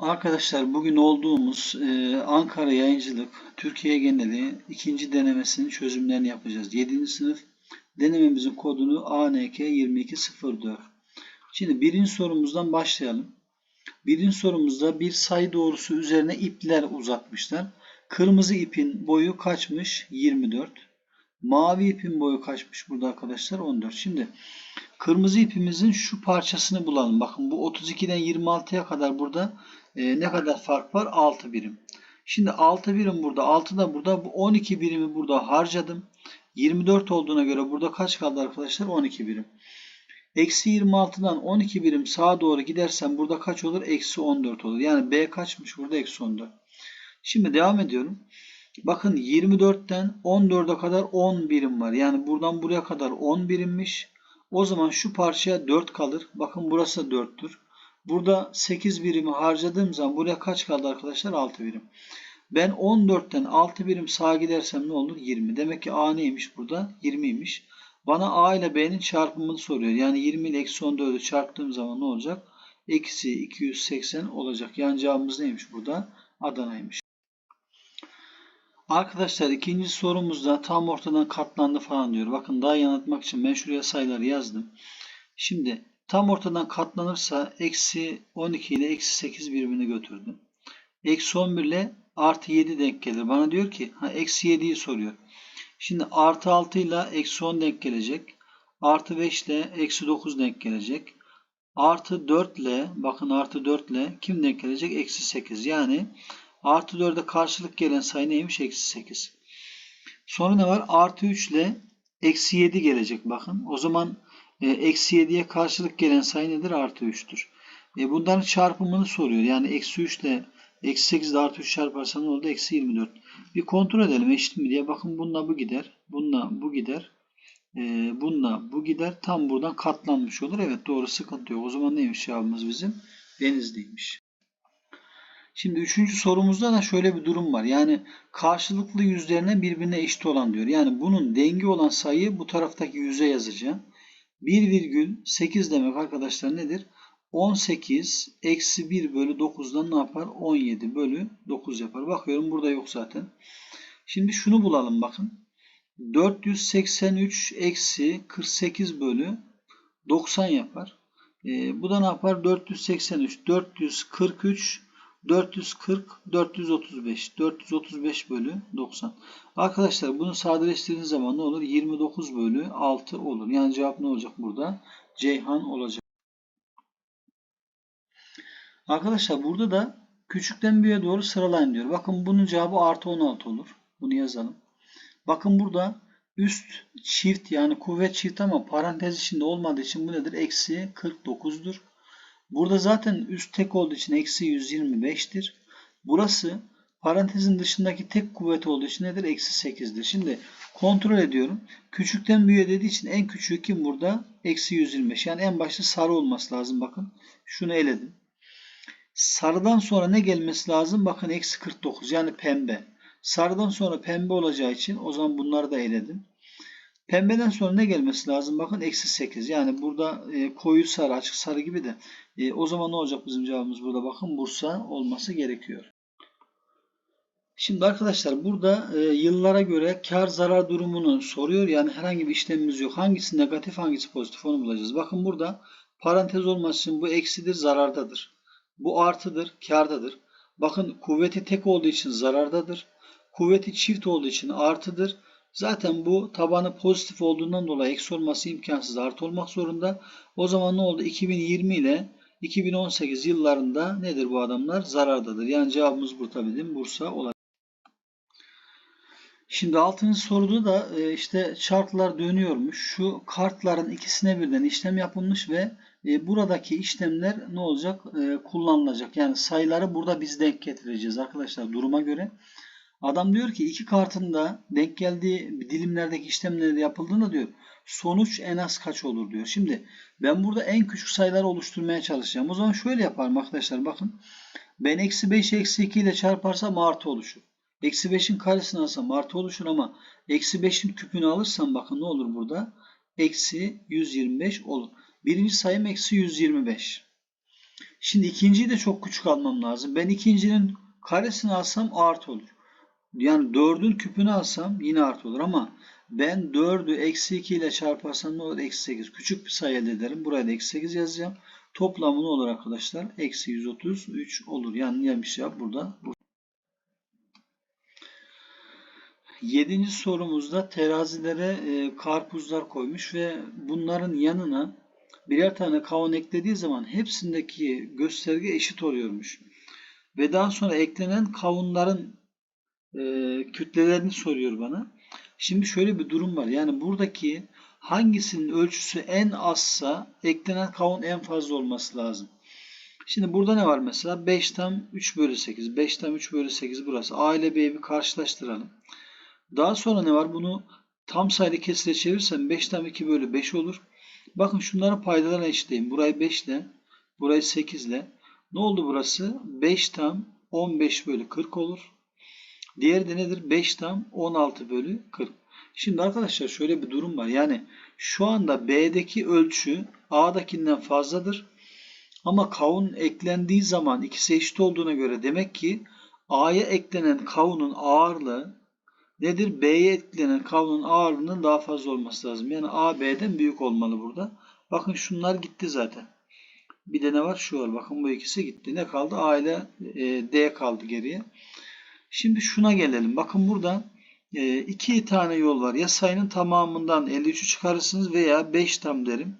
Arkadaşlar bugün olduğumuz e, Ankara Yayıncılık Türkiye geneli ikinci denemesinin çözümlerini yapacağız. 7. sınıf denememizin kodunu ANK2204. Şimdi birinci sorumuzdan başlayalım. Birinci sorumuzda bir sayı doğrusu üzerine ipler uzatmışlar. Kırmızı ipin boyu kaçmış? 24. Mavi ipin boyu kaçmış burada arkadaşlar? 14. Şimdi kırmızı ipimizin şu parçasını bulalım. Bakın bu 32'den 26'ya kadar burada e, ne kadar fark var? 6 birim. Şimdi 6 birim burada, 6 da burada. Bu 12 birimi burada harcadım. 24 olduğuna göre burada kaç kaldı arkadaşlar? 12 birim. Eksi 26'dan 12 birim sağa doğru gidersem burada kaç olur? Eksi 14 olur. Yani B kaçmış burada? Eksi 14. Şimdi devam ediyorum. Bakın 24'ten 14'e kadar 10 birim var. Yani buradan buraya kadar 10 birimmiş. O zaman şu parçaya 4 kalır. Bakın burası da 4'tür. Burada 8 birimi harcadığım zaman buraya kaç kaldı arkadaşlar? 6 birim. Ben 14'ten 6 birim sağa gidersem ne olur? 20. Demek ki A neymiş burada? 20'ymiş. Bana A ile B'nin çarpımını soruyor. Yani 20 ile eksi 14'ü çarptığım zaman ne olacak? Eksi 280 olacak. Yani cevabımız neymiş burada? Adana'ymış. Arkadaşlar ikinci sorumuzda tam ortadan katlandı falan diyor. Bakın daha iyi anlatmak için ben şuraya sayıları yazdım. Şimdi tam ortadan katlanırsa eksi 12 ile eksi 8 birbirini götürdüm. Eksi 11 ile artı 7 denk gelir. Bana diyor ki ha, eksi 7'yi soruyor. Şimdi artı 6 ile eksi 10 denk gelecek. Artı 5 ile eksi 9 denk gelecek. Artı 4 ile bakın artı 4 ile kim denk gelecek? Eksi 8. Yani artı 4'e karşılık gelen sayı neymiş? Eksi 8. Sonra ne var? Artı 3 ile eksi 7 gelecek bakın. O zaman eksi 7'ye karşılık gelen sayı nedir? Artı 3'tür. E, bunların çarpımını soruyor. Yani eksi 3 ile eksi 8 ile artı 3 çarparsan ne oldu? Eksi 24. Bir kontrol edelim eşit mi diye. Bakın bununla bu gider. Bununla bu gider. E, bununla bu gider. Tam buradan katlanmış olur. Evet doğru sıkıntı yok. O zaman neymiş cevabımız bizim? Denizliymiş. Şimdi üçüncü sorumuzda da şöyle bir durum var. Yani karşılıklı yüzlerine birbirine eşit olan diyor. Yani bunun denge olan sayıyı bu taraftaki yüze yazacağım. 1,8 demek arkadaşlar nedir? 18 eksi 1 bölü 9'dan ne yapar? 17 bölü 9 yapar. Bakıyorum burada yok zaten. Şimdi şunu bulalım bakın. 483 eksi 48 bölü 90 yapar. E, bu da ne yapar? 483, 443, 440, 435. 435 bölü 90. Arkadaşlar bunu sadeleştirdiğiniz zaman ne olur? 29 bölü 6 olur. Yani cevap ne olacak burada? Ceyhan olacak. Arkadaşlar burada da küçükten büyüğe doğru sıralayın diyor. Bakın bunun cevabı artı 16 olur. Bunu yazalım. Bakın burada üst çift yani kuvvet çift ama parantez içinde olmadığı için bu nedir? Eksi 49'dur. Burada zaten üst tek olduğu için eksi 125'tir. Burası parantezin dışındaki tek kuvvet olduğu için nedir? Eksi 8'dir. Şimdi kontrol ediyorum. Küçükten büyüğe dediği için en küçüğü kim burada? Eksi 125. Yani en başta sarı olması lazım. Bakın şunu eledim. Sarıdan sonra ne gelmesi lazım? Bakın eksi 49 yani pembe. Sarıdan sonra pembe olacağı için o zaman bunları da eledim. Pembeden sonra ne gelmesi lazım? Bakın eksi 8. Yani burada e, koyu sarı, açık sarı gibi de. E, o zaman ne olacak bizim cevabımız burada? Bakın Bursa olması gerekiyor. Şimdi arkadaşlar burada e, yıllara göre kar zarar durumunu soruyor. Yani herhangi bir işlemimiz yok. Hangisi negatif hangisi pozitif onu bulacağız. Bakın burada parantez olması için bu eksidir zarardadır. Bu artıdır kardadır. Bakın kuvveti tek olduğu için zarardadır. Kuvveti çift olduğu için artıdır. Zaten bu tabanı pozitif olduğundan dolayı eksi olması imkansız artı olmak zorunda. O zaman ne oldu? 2020 ile 2018 yıllarında nedir bu adamlar? Zarardadır. Yani cevabımız burada bizim Bursa olacak. Şimdi altıncı soruda da e, işte çarklar dönüyormuş. Şu kartların ikisine birden işlem yapılmış ve e, buradaki işlemler ne olacak? E, kullanılacak. Yani sayıları burada biz denk getireceğiz arkadaşlar duruma göre. Adam diyor ki iki kartın da denk geldiği dilimlerdeki işlemleri yapıldığında diyor sonuç en az kaç olur diyor. Şimdi ben burada en küçük sayıları oluşturmaya çalışacağım. O zaman şöyle yaparım arkadaşlar bakın. Ben eksi 5 eksi 2 ile çarparsam artı oluşur. Eksi 5'in karesini alsam artı oluşur ama eksi 5'in küpünü alırsam bakın ne olur burada? Eksi 125 olur. Birinci sayım eksi 125. Şimdi ikinciyi de çok küçük almam lazım. Ben ikincinin karesini alsam artı olur. Yani 4'ün küpünü alsam yine artı olur ama ben 4'ü eksi 2 ile çarparsam ne olur? Eksi 8. Küçük bir sayı elde ederim. Buraya da eksi 8 yazacağım. Toplamı ne olur arkadaşlar? Eksi 133 olur. Yani yanlış cevap burada. Bu. Yedinci sorumuzda terazilere e, karpuzlar koymuş ve bunların yanına birer tane kavun eklediği zaman hepsindeki gösterge eşit oluyormuş. Ve daha sonra eklenen kavunların e, kütlelerini soruyor bana. Şimdi şöyle bir durum var. Yani buradaki hangisinin ölçüsü en azsa eklenen kavun en fazla olması lazım. Şimdi burada ne var mesela? 5 tam 3 bölü 8. 5 tam 3 bölü 8 burası. A ile B'yi bir karşılaştıralım. Daha sonra ne var? Bunu tam sayılı kesire çevirirsem 5 tam 2 bölü 5 olur. Bakın şunların paydalarına eşitleyin. Burayı 5 ile, burayı 8 ile. Ne oldu burası? 5 tam 15 bölü 40 olur. Diğeri de nedir? 5 tam 16 bölü 40. Şimdi arkadaşlar şöyle bir durum var. Yani şu anda B'deki ölçü A'dakinden fazladır. Ama kavun eklendiği zaman ikisi eşit olduğuna göre demek ki A'ya eklenen kavunun ağırlığı nedir? B'ye eklenen kavunun ağırlığının daha fazla olması lazım. Yani A B'den büyük olmalı burada. Bakın şunlar gitti zaten. Bir de ne var? Şu var. Bakın bu ikisi gitti. Ne kaldı? A ile e, D kaldı geriye. Şimdi şuna gelelim. Bakın burada e, iki tane yol var. Ya sayının tamamından 53'ü çıkarırsınız veya 5 tam derim.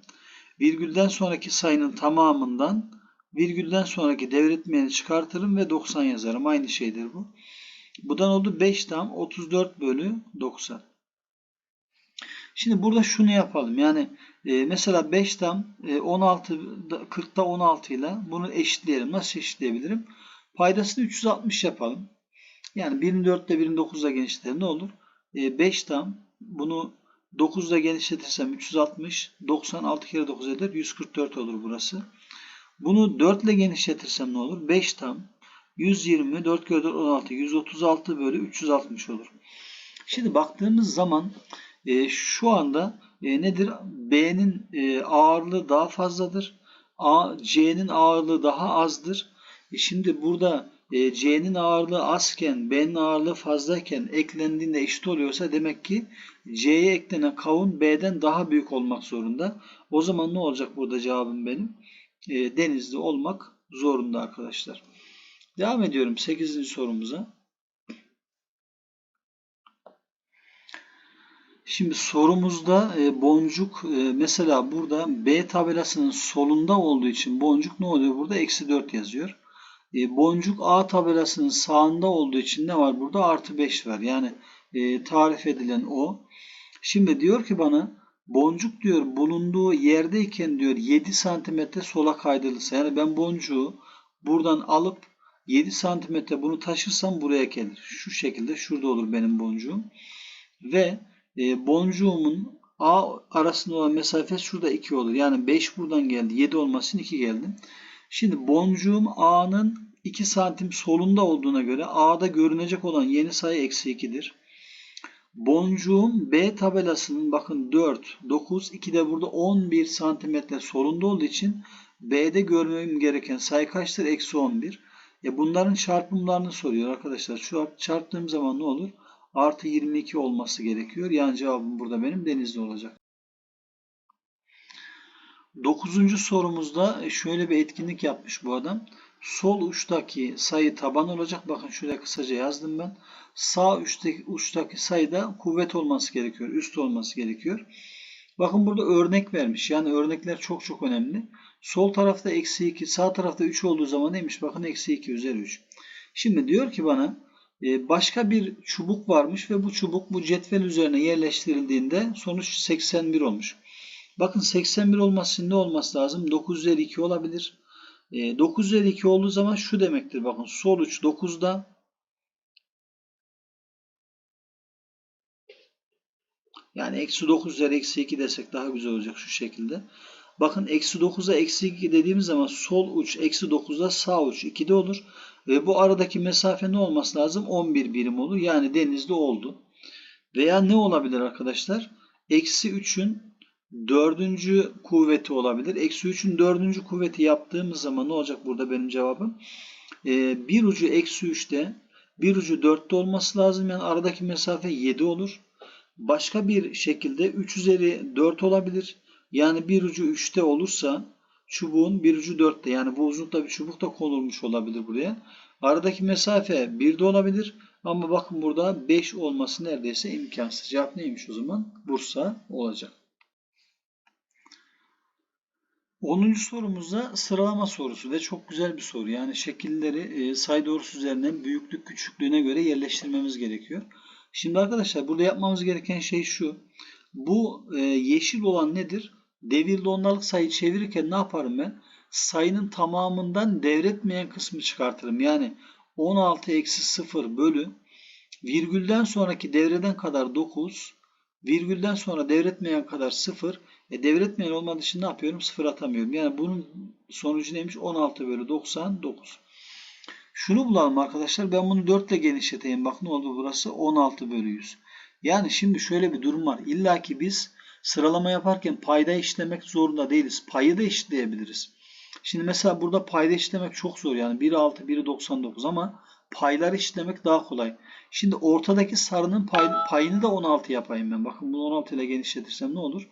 Virgülden sonraki sayının tamamından virgülden sonraki devretmeyeni çıkartırım ve 90 yazarım. Aynı şeydir bu. Budan oldu 5 tam 34 bölü 90. Şimdi burada şunu yapalım. Yani e, mesela 5 tam e, 16 40'ta 16 ile bunu eşitleyelim. Nasıl eşitleyebilirim? Paydasını 360 yapalım. Yani 24 ile 1'in 9'la genişletelim ne olur? E, 5 tam bunu 9 ile genişletirsem 360, 96 kere 9 eder 144 olur burası. Bunu 4 ile genişletirsem ne olur? 5 tam 120, 4 kere 4 16, 136 bölü 360 olur. Şimdi baktığımız zaman e, şu anda e, nedir? B'nin e, ağırlığı daha fazladır. A, C'nin ağırlığı daha azdır. E, şimdi burada e, C'nin ağırlığı azken B'nin ağırlığı fazlayken eklendiğinde eşit oluyorsa demek ki C'ye eklenen kavun B'den daha büyük olmak zorunda. O zaman ne olacak burada cevabım benim? E, denizli olmak zorunda arkadaşlar. Devam ediyorum 8. sorumuza. Şimdi sorumuzda e, boncuk e, mesela burada B tabelasının solunda olduğu için boncuk ne oluyor burada? Eksi 4 yazıyor. E, boncuk A tabelasının sağında olduğu için ne var burada? Artı 5 var. Yani tarif edilen o. Şimdi diyor ki bana boncuk diyor bulunduğu yerdeyken diyor 7 santimetre sola kaydırılsa. Yani ben boncuğu buradan alıp 7 santimetre bunu taşırsam buraya gelir. Şu şekilde şurada olur benim boncuğum. Ve e, boncuğumun A arasında olan mesafe şurada 2 olur. Yani 5 buradan geldi. 7 olmasın 2 geldi. Şimdi boncuğum A'nın 2 santim solunda olduğuna göre A'da görünecek olan yeni sayı eksi 2'dir. Boncuğum B tabelasının bakın 4, 9, 2 de burada 11 santimetre solunda olduğu için B'de görmem gereken sayı kaçtır? Eksi 11. E bunların çarpımlarını soruyor arkadaşlar. Şu çarptığım zaman ne olur? Artı 22 olması gerekiyor. Yani cevabım burada benim denizli olacak. Dokuzuncu sorumuzda e, şöyle bir etkinlik yapmış bu adam. Sol uçtaki sayı taban olacak. Bakın şuraya kısaca yazdım ben. Sağ uçtaki, uçtaki sayıda kuvvet olması gerekiyor. Üst olması gerekiyor. Bakın burada örnek vermiş. Yani örnekler çok çok önemli. Sol tarafta eksi 2, sağ tarafta 3 olduğu zaman neymiş? Bakın eksi 2 üzeri 3. Şimdi diyor ki bana e, başka bir çubuk varmış ve bu çubuk bu cetvel üzerine yerleştirildiğinde sonuç 81 olmuş. Bakın 81 olması için ne olması lazım? 9 üzeri 2 olabilir. 9 üzeri 2 olduğu zaman şu demektir. Bakın sol uç 9'da yani eksi 9 üzeri eksi 2 desek daha güzel olacak şu şekilde. Bakın eksi 9'a eksi 2 dediğimiz zaman sol uç eksi 9'da sağ uç 2'de olur. Ve bu aradaki mesafe ne olması lazım? 11 birim olur. Yani denizde oldu. Veya ne olabilir arkadaşlar? Eksi 3'ün dördüncü kuvveti olabilir. Eksi 3'ün dördüncü kuvveti yaptığımız zaman ne olacak burada benim cevabım? Ee, bir ucu eksi 3'te bir ucu 4'te olması lazım. Yani aradaki mesafe 7 olur. Başka bir şekilde 3 üzeri 4 olabilir. Yani bir ucu 3'te olursa çubuğun bir ucu 4'te. Yani bu uzunlukta bir çubuk da konulmuş olabilir buraya. Aradaki mesafe 1'de olabilir. Ama bakın burada 5 olması neredeyse imkansız. Cevap neymiş o zaman? Bursa olacak. 10. sorumuzda sıralama sorusu ve çok güzel bir soru. Yani şekilleri e, sayı doğrusu üzerinden büyüklük küçüklüğüne göre yerleştirmemiz gerekiyor. Şimdi arkadaşlar burada yapmamız gereken şey şu. Bu e, yeşil olan nedir? Devirli ondalık sayı çevirirken ne yaparım ben? Sayının tamamından devretmeyen kısmı çıkartırım. Yani 16 eksi 0 bölü virgülden sonraki devreden kadar 9 virgülden sonra devretmeyen kadar 0 e, devretmeyen olmadığı için ne yapıyorum? 0 atamıyorum. Yani bunun sonucu neymiş? 16 bölü 99. Şunu bulalım arkadaşlar. Ben bunu 4 ile genişleteyim. Bak ne oldu burası? 16 bölü 100. Yani şimdi şöyle bir durum var. İlla ki biz sıralama yaparken payda işlemek zorunda değiliz. Payı da işleyebiliriz. Şimdi mesela burada payda işlemek çok zor. Yani 1'i 6, 1'i 99 ama payları işlemek daha kolay. Şimdi ortadaki sarının pay, payını da 16 yapayım ben. Bakın bunu 16 ile genişletirsem ne olur?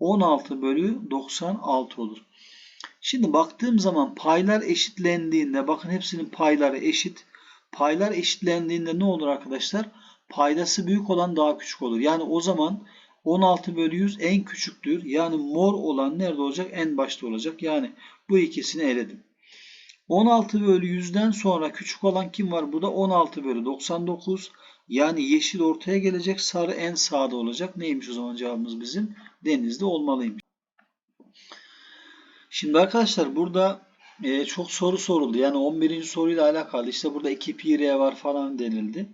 16 bölü 96 olur. Şimdi baktığım zaman paylar eşitlendiğinde bakın hepsinin payları eşit. Paylar eşitlendiğinde ne olur arkadaşlar? Paydası büyük olan daha küçük olur. Yani o zaman 16 bölü 100 en küçüktür. Yani mor olan nerede olacak? En başta olacak. Yani bu ikisini eledim. 16 bölü 100'den sonra küçük olan kim var burada? 16 bölü 99. Yani yeşil ortaya gelecek. Sarı en sağda olacak. Neymiş o zaman cevabımız bizim? Denizde olmalıymış. Şimdi arkadaşlar burada e, çok soru soruldu. Yani 11. soruyla alakalı. İşte burada 2 pi r var falan denildi.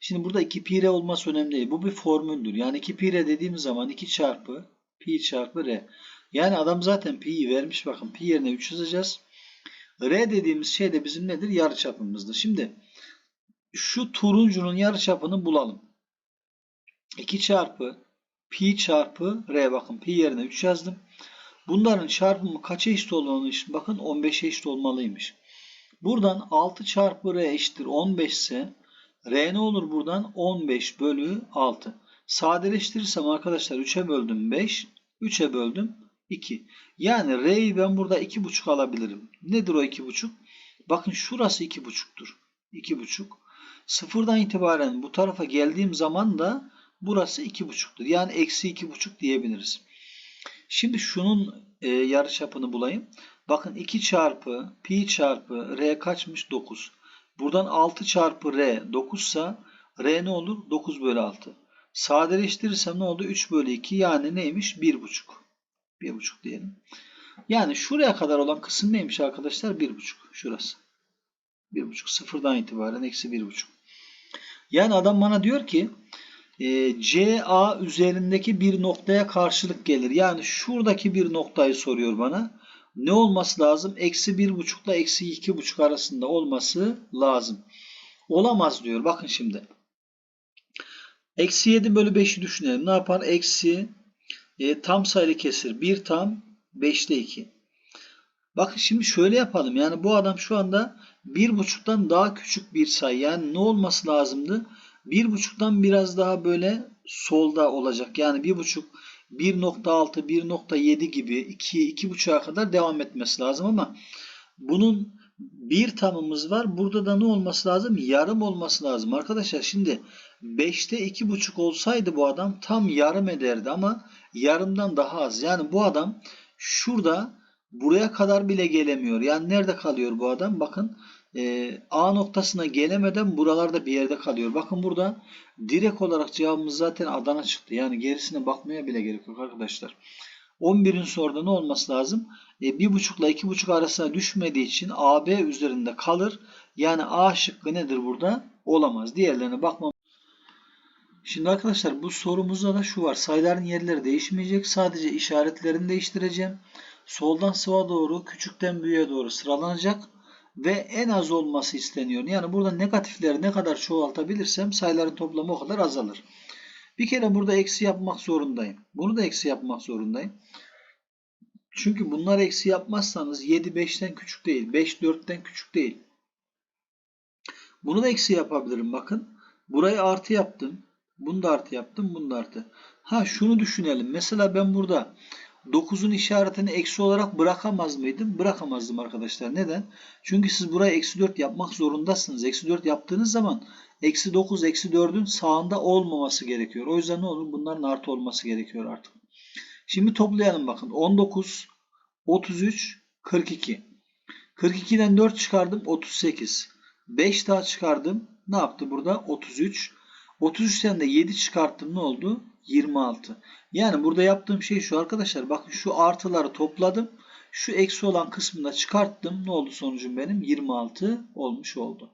Şimdi burada 2 pi r olması önemli değil. Bu bir formüldür. Yani 2 pi r dediğimiz zaman 2 çarpı pi çarpı r. Yani adam zaten pi'yi vermiş. Bakın pi yerine 3 yazacağız. R dediğimiz şey de bizim nedir? Yarıçapımızdır. Şimdi şu turuncunun yarıçapını bulalım. 2 çarpı pi çarpı r bakın pi yerine 3 yazdım. Bunların çarpımı kaça eşit olduğunu bakın 15'e eşit olmalıymış. Buradan 6 çarpı r eşittir 15 ise r ne olur buradan? 15 bölü 6. Sadeleştirirsem arkadaşlar 3'e böldüm 5. 3'e böldüm 2. Yani r'yi ben burada 2,5 alabilirim. Nedir o 2,5? Bakın şurası 2,5'tur. 2,5. Sıfırdan itibaren bu tarafa geldiğim zaman da burası 2,5'tur. Yani eksi 2,5 diyebiliriz. Şimdi şunun e, yarıçapını bulayım. Bakın 2 çarpı pi çarpı r kaçmış? 9. Buradan 6 çarpı r 9 ise r ne olur? 9 bölü 6. Sadeleştirirsem ne oldu? 3 bölü 2 yani neymiş? 1,5. 1,5 diyelim. Yani şuraya kadar olan kısım neymiş arkadaşlar? 1,5. Şurası. 1,5. Sıfırdan itibaren eksi 1,5. Yani adam bana diyor ki e, CA üzerindeki bir noktaya karşılık gelir. Yani şuradaki bir noktayı soruyor bana. Ne olması lazım? Eksi 1,5 ile eksi 2,5 arasında olması lazım. Olamaz diyor. Bakın şimdi. Eksi 7 bölü 5'i düşünelim. Ne yapar? Eksi e, tam sayılı kesir. 1 tam 5'te 2. Bakın şimdi şöyle yapalım. Yani bu adam şu anda 1,5'tan daha küçük bir sayı. Yani ne olması lazımdı? 1,5'tan biraz daha böyle solda olacak. Yani 1,5 1.6, 1.7 gibi 2, 2.5'a kadar devam etmesi lazım ama bunun bir tamımız var. Burada da ne olması lazım? Yarım olması lazım. Arkadaşlar şimdi 5'te 2.5 olsaydı bu adam tam yarım ederdi ama yarımdan daha az. Yani bu adam şurada buraya kadar bile gelemiyor. Yani nerede kalıyor bu adam? Bakın e, A noktasına gelemeden buralarda bir yerde kalıyor. Bakın burada direkt olarak cevabımız zaten Adana çıktı. Yani gerisine bakmaya bile gerek yok arkadaşlar. 11'in soruda ne olması lazım? E, 1.5 ile 2.5 arasına düşmediği için AB üzerinde kalır. Yani A şıkkı nedir burada? Olamaz. Diğerlerine bakmam. Şimdi arkadaşlar bu sorumuzda da şu var. Sayıların yerleri değişmeyecek. Sadece işaretlerini değiştireceğim. Soldan sağa doğru, küçükten büyüğe doğru sıralanacak ve en az olması isteniyor. Yani burada negatifleri ne kadar çoğaltabilirsem sayıların toplamı o kadar azalır. Bir kere burada eksi yapmak zorundayım. Bunu da eksi yapmak zorundayım. Çünkü bunları eksi yapmazsanız 7 5'ten küçük değil. 5 4'ten küçük değil. Bunu da eksi yapabilirim bakın. Burayı artı yaptım. Bunu da artı yaptım. Bunu da artı. Ha şunu düşünelim. Mesela ben burada 9'un işaretini eksi olarak bırakamaz mıydım? Bırakamazdım arkadaşlar. Neden? Çünkü siz burayı eksi 4 yapmak zorundasınız. Eksi 4 yaptığınız zaman eksi 9, eksi 4'ün sağında olmaması gerekiyor. O yüzden ne olur? Bunların artı olması gerekiyor artık. Şimdi toplayalım bakın. 19, 33, 42. 42'den 4 çıkardım 38. 5 daha çıkardım. Ne yaptı burada? 33. 33'ten de 7 çıkarttım. Ne oldu? 26. Yani burada yaptığım şey şu arkadaşlar. Bakın şu artıları topladım. Şu eksi olan kısmını da çıkarttım. Ne oldu sonucum benim? 26 olmuş oldu.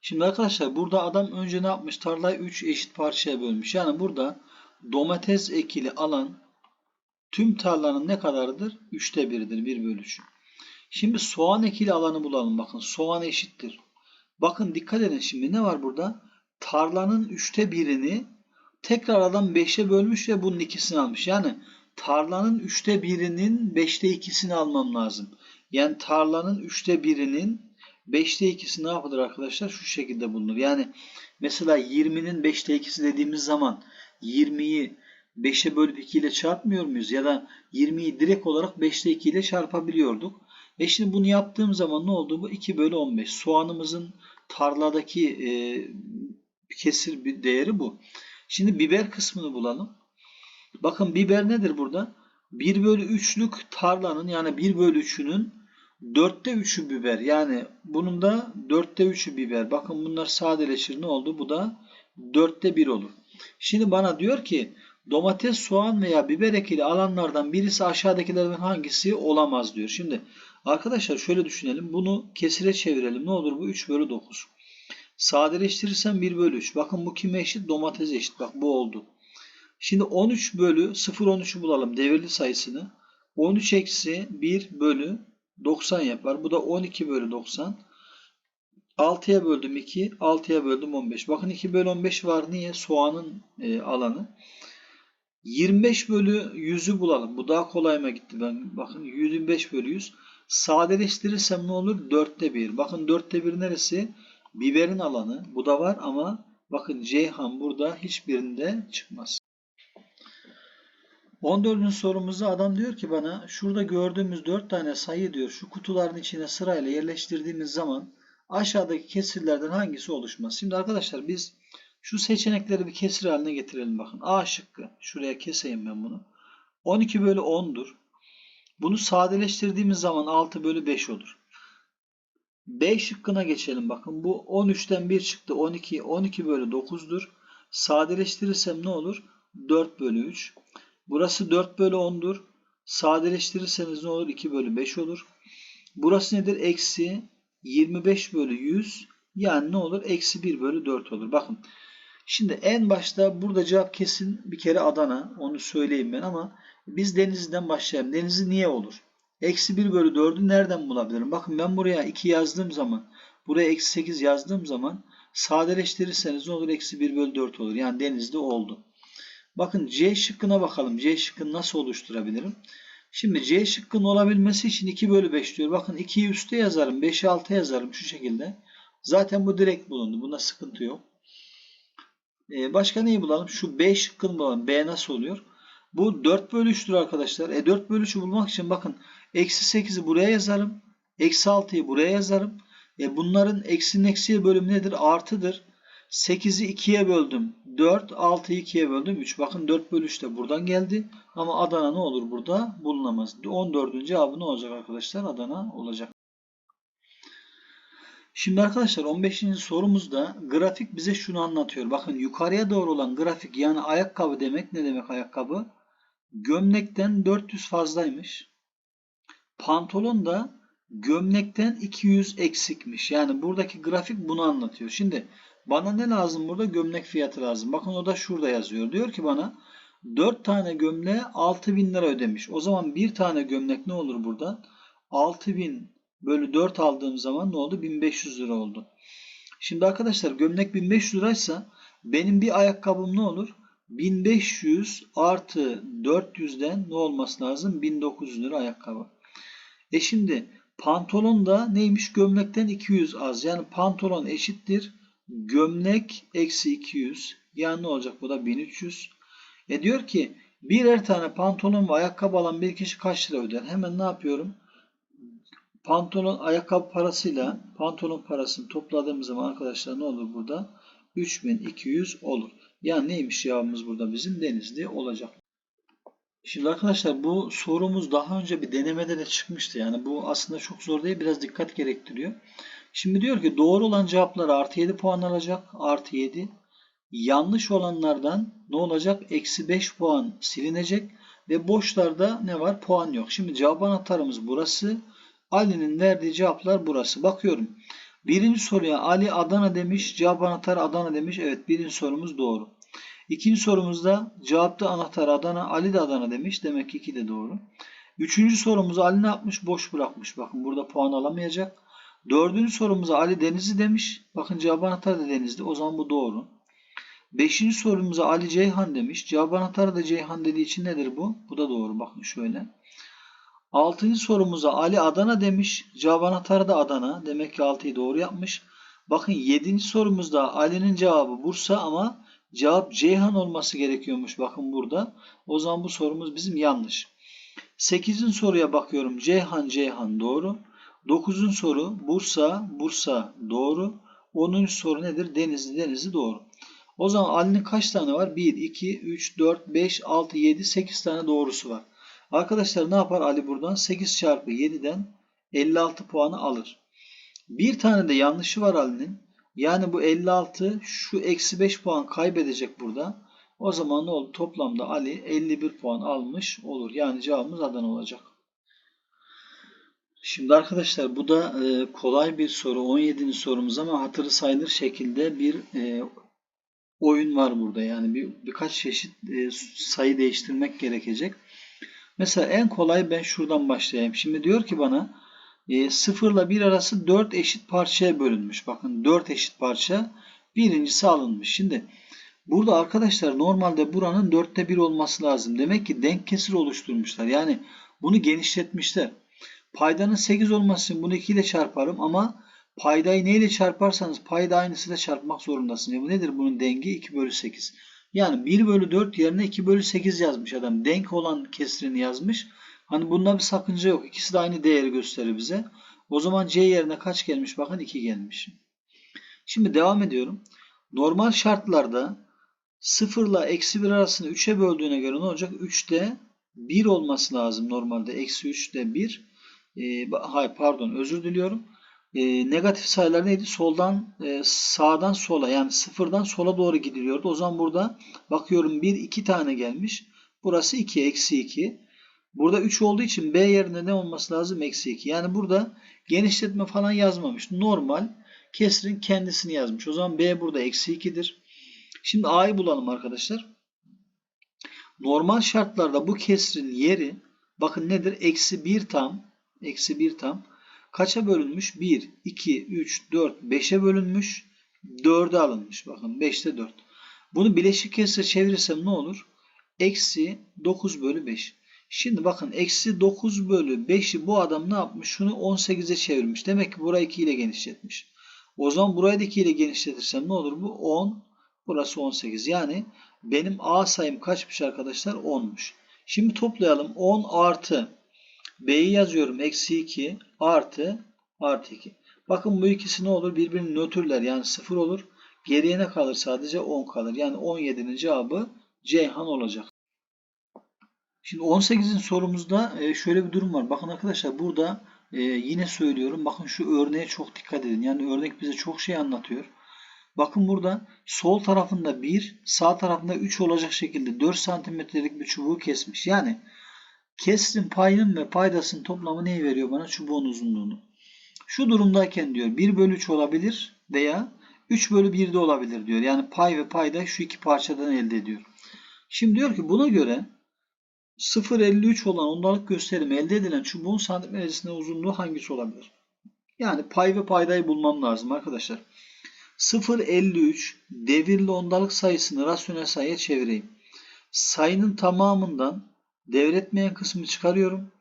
Şimdi arkadaşlar burada adam önce ne yapmış? Tarlayı 3 eşit parçaya bölmüş. Yani burada domates ekili alan tüm tarlanın ne kadarıdır? 3'te 1'dir. 1 bölü 3. Şimdi soğan ekili alanı bulalım. Bakın soğan eşittir. Bakın dikkat edin şimdi ne var burada? Tarlanın 3'te 1'ini tekrar adam 5'e bölmüş ve bunun ikisini almış. Yani tarlanın 3'te 1'inin 5'te 2'sini almam lazım. Yani tarlanın 3'te 1'inin 5'te 2'si ne yapılır arkadaşlar? Şu şekilde bulunur. Yani mesela 20'nin 5'te 2'si dediğimiz zaman 20'yi 5'e bölüp 2 ile çarpmıyor muyuz? Ya da 20'yi direkt olarak 5'te 2 ile çarpabiliyorduk. E şimdi bunu yaptığım zaman ne oldu bu? 2 bölü 15. Soğanımızın tarladaki e, kesir bir değeri bu. Şimdi biber kısmını bulalım. Bakın biber nedir burada? 1 bölü 3'lük tarlanın yani 1 bölü 3'ünün 4'te 3'ü biber. Yani bunun da 4'te 3'ü biber. Bakın bunlar sadeleşir. Ne oldu? Bu da 4'te 1 olur. Şimdi bana diyor ki domates, soğan veya biber ekili alanlardan birisi aşağıdakilerden hangisi olamaz diyor. Şimdi arkadaşlar şöyle düşünelim. Bunu kesire çevirelim. Ne olur bu? 3 bölü 9. Sadeleştirirsem 1 bölü 3. Bakın bu kime eşit? Domates eşit. Bak bu oldu. Şimdi 13 bölü 0 13'ü bulalım. Devirli sayısını. 13 eksi 1 bölü 90 yapar. Bu da 12 bölü 90. 6'ya böldüm 2. 6'ya böldüm 15. Bakın 2 bölü 15 var. Niye? Soğanın e, alanı. 25 bölü 100'ü bulalım. Bu daha kolayıma gitti. Ben bakın 25 bölü 100. Sadeleştirirsem ne olur? 4'te 1. Bakın 4'te 1 neresi? Biberin alanı. Bu da var ama bakın Ceyhan burada hiçbirinde çıkmaz. 14. sorumuzda adam diyor ki bana şurada gördüğümüz 4 tane sayı diyor şu kutuların içine sırayla yerleştirdiğimiz zaman aşağıdaki kesirlerden hangisi oluşmaz? Şimdi arkadaşlar biz şu seçenekleri bir kesir haline getirelim bakın. A şıkkı. Şuraya keseyim ben bunu. 12 bölü 10'dur. Bunu sadeleştirdiğimiz zaman 6 bölü 5 olur. B şıkkına geçelim bakın. Bu 13'ten 1 çıktı. 12. 12 bölü 9'dur. Sadeleştirirsem ne olur? 4 bölü 3. Burası 4 bölü 10'dur. Sadeleştirirseniz ne olur? 2 bölü 5 olur. Burası nedir? Eksi 25 bölü 100. Yani ne olur? Eksi 1 bölü 4 olur. Bakın. Şimdi en başta burada cevap kesin bir kere Adana. Onu söyleyeyim ben ama biz Denizli'den başlayalım. Denizli niye olur? Eksi 1 bölü 4'ü nereden bulabilirim? Bakın ben buraya 2 yazdığım zaman, buraya eksi 8 yazdığım zaman sadeleştirirseniz ne olur? Eksi 1 bölü 4 olur. Yani denizde oldu. Bakın C şıkkına bakalım. C şıkkını nasıl oluşturabilirim? Şimdi C şıkkının olabilmesi için 2 bölü 5 diyor. Bakın 2'yi üstte yazarım. 5'i alta yazarım şu şekilde. Zaten bu direkt bulundu. Bunda sıkıntı yok. Ee, başka neyi bulalım? Şu B şıkkını bulalım. B nasıl oluyor? Bu 4 bölü 3'tür arkadaşlar. E 4 bölü 3'ü bulmak için bakın eksi 8'i buraya yazarım. Eksi 6'yı buraya yazarım. E bunların eksinin eksiye bölümü nedir? Artıdır. 8'i 2'ye böldüm. 4, 6'yı 2'ye böldüm. 3. Bakın 4 bölü 3 de buradan geldi. Ama Adana ne olur burada? Bulunamaz. 14'ün cevabı ne olacak arkadaşlar? Adana olacak. Şimdi arkadaşlar 15. sorumuzda grafik bize şunu anlatıyor. Bakın yukarıya doğru olan grafik yani ayakkabı demek ne demek ayakkabı? Gömlekten 400 fazlaymış. Pantolon da gömlekten 200 eksikmiş. Yani buradaki grafik bunu anlatıyor. Şimdi bana ne lazım burada? Gömlek fiyatı lazım. Bakın o da şurada yazıyor. Diyor ki bana 4 tane gömleğe 6000 lira ödemiş. O zaman bir tane gömlek ne olur burada? 6000 bölü 4 aldığım zaman ne oldu? 1500 lira oldu. Şimdi arkadaşlar gömlek 1500 liraysa Benim bir ayakkabım ne olur? 1500 artı 400'den ne olması lazım? 1900 lira ayakkabı. E şimdi pantolon da neymiş? Gömlekten 200 az. Yani pantolon eşittir. Gömlek eksi 200. Yani ne olacak? Bu da 1300. E diyor ki birer tane pantolon ve ayakkabı alan bir kişi kaç lira öder? Hemen ne yapıyorum? Pantolon ayakkabı parasıyla pantolon parasını topladığımız zaman arkadaşlar ne olur burada? 3200 olur. Yani neymiş cevabımız burada bizim Denizli olacak. Şimdi arkadaşlar bu sorumuz daha önce bir denemede de çıkmıştı. Yani bu aslında çok zor değil. Biraz dikkat gerektiriyor. Şimdi diyor ki doğru olan cevaplar artı 7 puan alacak. Artı 7. Yanlış olanlardan ne olacak? Eksi 5 puan silinecek. Ve boşlarda ne var? Puan yok. Şimdi cevap anahtarımız burası. Ali'nin verdiği cevaplar burası. Bakıyorum. Birinci soruya Ali Adana demiş. Cevap anahtarı Adana demiş. Evet birinci sorumuz doğru. İkinci sorumuzda cevapta anahtar Adana. Ali de Adana demiş. Demek ki iki de doğru. Üçüncü sorumuzu Ali ne yapmış? Boş bırakmış. Bakın burada puan alamayacak. Dördüncü sorumuza Ali Denizli demiş. Bakın cevap anahtarı da Denizli. O zaman bu doğru. Beşinci sorumuza Ali Ceyhan demiş. Cevap anahtarı da Ceyhan dediği için nedir bu? Bu da doğru. Bakın şöyle. Altıncı sorumuza Ali Adana demiş. Cevap anahtarı da Adana. Demek ki 6'yı doğru yapmış. Bakın yedinci sorumuzda Ali'nin cevabı Bursa ama cevap Ceyhan olması gerekiyormuş. Bakın burada. O zaman bu sorumuz bizim yanlış. Sekizin soruya bakıyorum. Ceyhan Ceyhan doğru. Dokuzun soru Bursa Bursa doğru. Onuncu soru nedir? Denizli Denizli doğru. O zaman Ali'nin kaç tane var? 1, 2, 3, 4, 5, 6, 7, 8 tane doğrusu var. Arkadaşlar ne yapar Ali buradan? 8 çarpı 7'den 56 puanı alır. Bir tane de yanlışı var Ali'nin. Yani bu 56 şu eksi 5 puan kaybedecek burada. O zaman ne oldu? Toplamda Ali 51 puan almış olur. Yani cevabımız Adana olacak. Şimdi arkadaşlar bu da e, kolay bir soru. 17. sorumuz ama hatırı sayılır şekilde bir e, oyun var burada. Yani bir, birkaç çeşit e, sayı değiştirmek gerekecek. Mesela en kolay ben şuradan başlayayım. Şimdi diyor ki bana e, 0 ile 1 arası 4 eşit parçaya bölünmüş. Bakın 4 eşit parça birincisi alınmış. Şimdi burada arkadaşlar normalde buranın 4'te 1 olması lazım. Demek ki denk kesir oluşturmuşlar. Yani bunu genişletmişler. Paydanın 8 olması için bunu 2 ile çarparım ama paydayı neyle çarparsanız payda aynısıyla çarpmak zorundasınız. Bu nedir bunun dengi? 2 bölü 8. Yani 1 bölü 4 yerine 2 bölü 8 yazmış adam. Denk olan kesrini yazmış. Hani bunda bir sakınca yok. İkisi de aynı değeri gösterir bize. O zaman C yerine kaç gelmiş? Bakın 2 gelmiş. Şimdi devam ediyorum. Normal şartlarda 0 ile eksi 1 arasını 3'e böldüğüne göre ne olacak? 3'te 1 olması lazım normalde. Eksi 3'te 1. Ee, hayır pardon özür diliyorum e, negatif sayılar neydi? Soldan e, sağdan sola yani sıfırdan sola doğru gidiliyordu. O zaman burada bakıyorum 1 2 tane gelmiş. Burası 2 eksi 2. Burada 3 olduğu için B yerine ne olması lazım? Eksi 2. Yani burada genişletme falan yazmamış. Normal kesrin kendisini yazmış. O zaman B burada eksi 2'dir. Şimdi A'yı bulalım arkadaşlar. Normal şartlarda bu kesrin yeri bakın nedir? Eksi 1 tam. Eksi 1 tam kaça bölünmüş? 1, 2, 3, 4, 5'e bölünmüş. 4'e alınmış. Bakın 5'te 4. Bunu bileşik kesre çevirirsem ne olur? Eksi 9 bölü 5. Şimdi bakın eksi 9 bölü 5'i bu adam ne yapmış? Şunu 18'e çevirmiş. Demek ki burayı 2 ile genişletmiş. O zaman burayı da 2 ile genişletirsem ne olur bu? 10. Burası 18. Yani benim A sayım kaçmış arkadaşlar? 10'muş. Şimdi toplayalım. 10 artı B'yi yazıyorum. Eksi 2 artı artı 2. Bakın bu ikisi ne olur? Birbirini nötrler yani 0 olur. Geriye ne kalır? Sadece 10 kalır. Yani 17'nin cevabı Ceyhan olacak. Şimdi 18'in sorumuzda e, şöyle bir durum var. Bakın arkadaşlar burada e, yine söylüyorum. Bakın şu örneğe çok dikkat edin. Yani örnek bize çok şey anlatıyor. Bakın burada sol tarafında 1, sağ tarafında 3 olacak şekilde 4 santimetrelik bir çubuğu kesmiş. Yani Kesrin payının ve paydasının toplamı neyi veriyor bana? Çubuğun uzunluğunu. Şu durumdayken diyor 1 bölü 3 olabilir veya 3 bölü 1 de olabilir diyor. Yani pay ve payda şu iki parçadan elde ediyor. Şimdi diyor ki buna göre 0.53 olan ondalık gösterim elde edilen çubuğun santimetresine uzunluğu hangisi olabilir? Yani pay ve paydayı bulmam lazım arkadaşlar. 0.53 devirli ondalık sayısını rasyonel sayıya çevireyim. Sayının tamamından devretmeyen kısmı çıkarıyorum.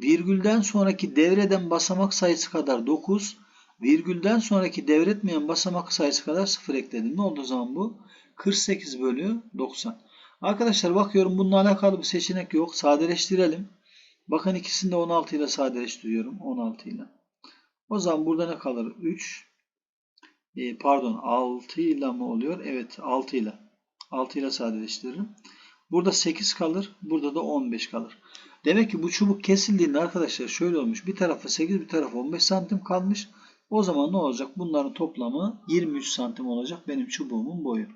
Virgülden sonraki devreden basamak sayısı kadar 9, virgülden sonraki devretmeyen basamak sayısı kadar 0 ekledim. Ne oldu zaman bu? 48 bölü 90. Arkadaşlar bakıyorum bununla alakalı bir seçenek yok. Sadeleştirelim. Bakın ikisini de 16 ile sadeleştiriyorum. 16 ile. O zaman burada ne kalır? 3 e, pardon 6 ile mi oluyor? Evet 6 ile. 6 ile sadeleştiririm. Burada 8 kalır. Burada da 15 kalır. Demek ki bu çubuk kesildiğinde arkadaşlar şöyle olmuş. Bir tarafı 8 bir tarafı 15 santim kalmış. O zaman ne olacak? Bunların toplamı 23 santim olacak benim çubuğumun boyu.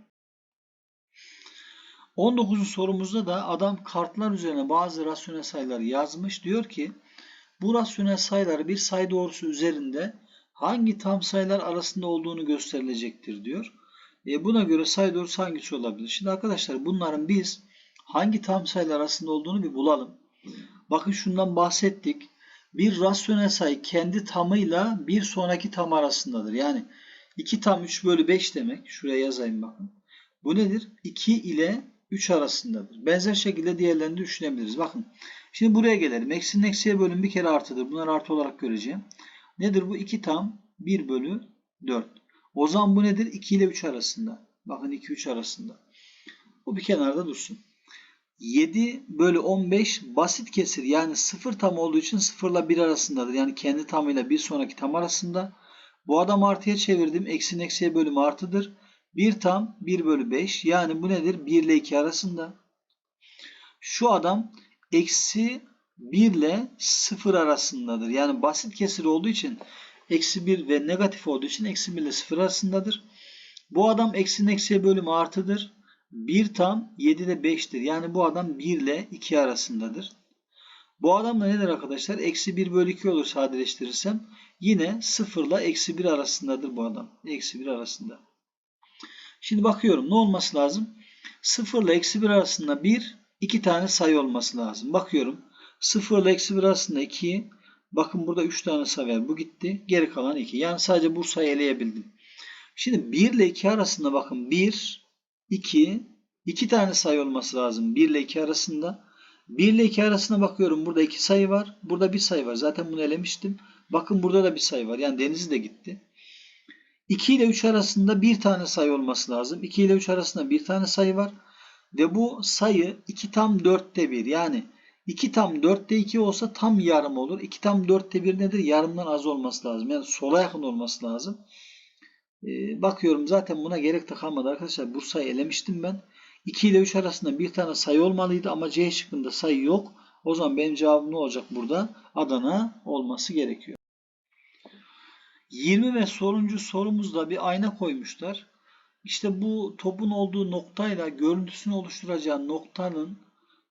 19. sorumuzda da adam kartlar üzerine bazı rasyonel sayılar yazmış. Diyor ki bu rasyonel sayılar bir sayı doğrusu üzerinde hangi tam sayılar arasında olduğunu gösterilecektir diyor. E buna göre sayı doğrusu hangisi olabilir? Şimdi arkadaşlar bunların biz hangi tam sayılar arasında olduğunu bir bulalım. Bakın şundan bahsettik. Bir rasyonel sayı kendi tamıyla bir sonraki tam arasındadır. Yani 2 tam 3 bölü 5 demek. Şuraya yazayım bakın. Bu nedir? 2 ile 3 arasındadır. Benzer şekilde diğerlerini düşünebiliriz. Bakın. Şimdi buraya gelelim. Eksinin eksiye bölüm bir kere artıdır. Bunları artı olarak göreceğim. Nedir bu? 2 tam 1 bölü 4. O zaman bu nedir? 2 ile 3 arasında. Bakın 2-3 arasında. Bu bir kenarda dursun. 7 bölü 15 basit kesir. Yani 0 tam olduğu için 0 ile 1 arasındadır. Yani kendi tamıyla bir sonraki tam arasında. Bu adam artıya çevirdim. Eksinin eksiye bölümü artıdır. 1 tam 1 bölü 5. Yani bu nedir? 1 ile 2 arasında. Şu adam eksi 1 ile 0 arasındadır. Yani basit kesir olduğu için eksi 1 ve negatif olduğu için eksi 1 ile 0 arasındadır. Bu adam eksinin eksiye bölümü artıdır. 1 tam 7 de 5'tir. Yani bu adam 1 ile 2 arasındadır. Bu adam da nedir arkadaşlar? Eksi 1 bölü 2 olur sadeleştirirsem. Yine 0 ile eksi 1 arasındadır bu adam. Eksi 1 arasında. Şimdi bakıyorum ne olması lazım? 0 ile eksi 1 arasında 1, 2 tane sayı olması lazım. Bakıyorum. 0 ile eksi 1 arasında 2. Bakın burada 3 tane sayı var. Bu gitti. Geri kalan 2. Yani sadece bu sayıyı eleyebildim. Şimdi 1 ile 2 arasında bakın 1, 2, 2 tane sayı olması lazım. 1 ile 2 arasında. 1 ile 2 arasında bakıyorum. Burada 2 sayı var. Burada 1 sayı var. Zaten bunu elemiştim. Bakın burada da bir sayı var. Yani Denizli de gitti. 2 ile 3 arasında bir tane sayı olması lazım. 2 ile 3 arasında bir tane sayı var. Ve bu sayı 2 tam 4'te 1. Yani 2 tam 4'te 2 olsa tam yarım olur. 2 tam 4'te 1 nedir? Yarımdan az olması lazım. Yani sola yakın olması lazım. Ee, bakıyorum zaten buna gerek de kalmadı arkadaşlar. Bu sayı elemiştim ben. 2 ile 3 arasında bir tane sayı olmalıydı ama C şıkkında sayı yok. O zaman benim cevabım ne olacak burada? Adana olması gerekiyor. 20 ve sonuncu sorumuzda bir ayna koymuşlar. İşte bu topun olduğu noktayla görüntüsünü oluşturacağı noktanın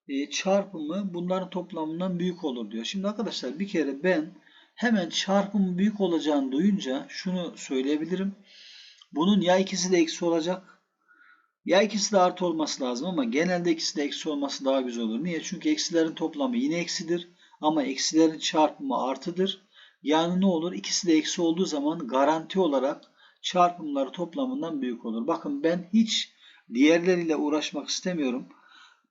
e, çarpımı bunların toplamından büyük olur diyor. Şimdi arkadaşlar bir kere ben hemen çarpımın büyük olacağını duyunca şunu söyleyebilirim. Bunun ya ikisi de eksi olacak ya ikisi de artı olması lazım ama genelde ikisi de eksi olması daha güzel olur. Niye? Çünkü eksilerin toplamı yine eksidir ama eksilerin çarpımı artıdır. Yani ne olur? İkisi de eksi olduğu zaman garanti olarak çarpımları toplamından büyük olur. Bakın ben hiç diğerleriyle uğraşmak istemiyorum.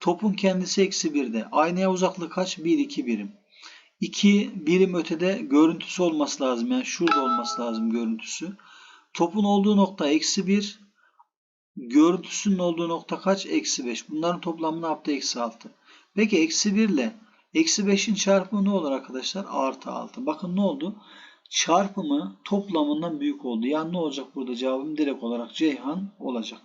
Topun kendisi eksi 1'de. Aynaya uzaklık kaç? 1, 2 birim. 2 birim ötede görüntüsü olması lazım. Yani şurada olması lazım görüntüsü. Topun olduğu nokta eksi 1. Görüntüsünün olduğu nokta kaç? Eksi 5. Bunların toplamı ne yaptı? Eksi 6. Peki eksi 1 ile eksi 5'in çarpımı ne olur arkadaşlar? Artı 6. Bakın ne oldu? Çarpımı toplamından büyük oldu. Yani ne olacak burada cevabım direkt olarak Ceyhan olacak.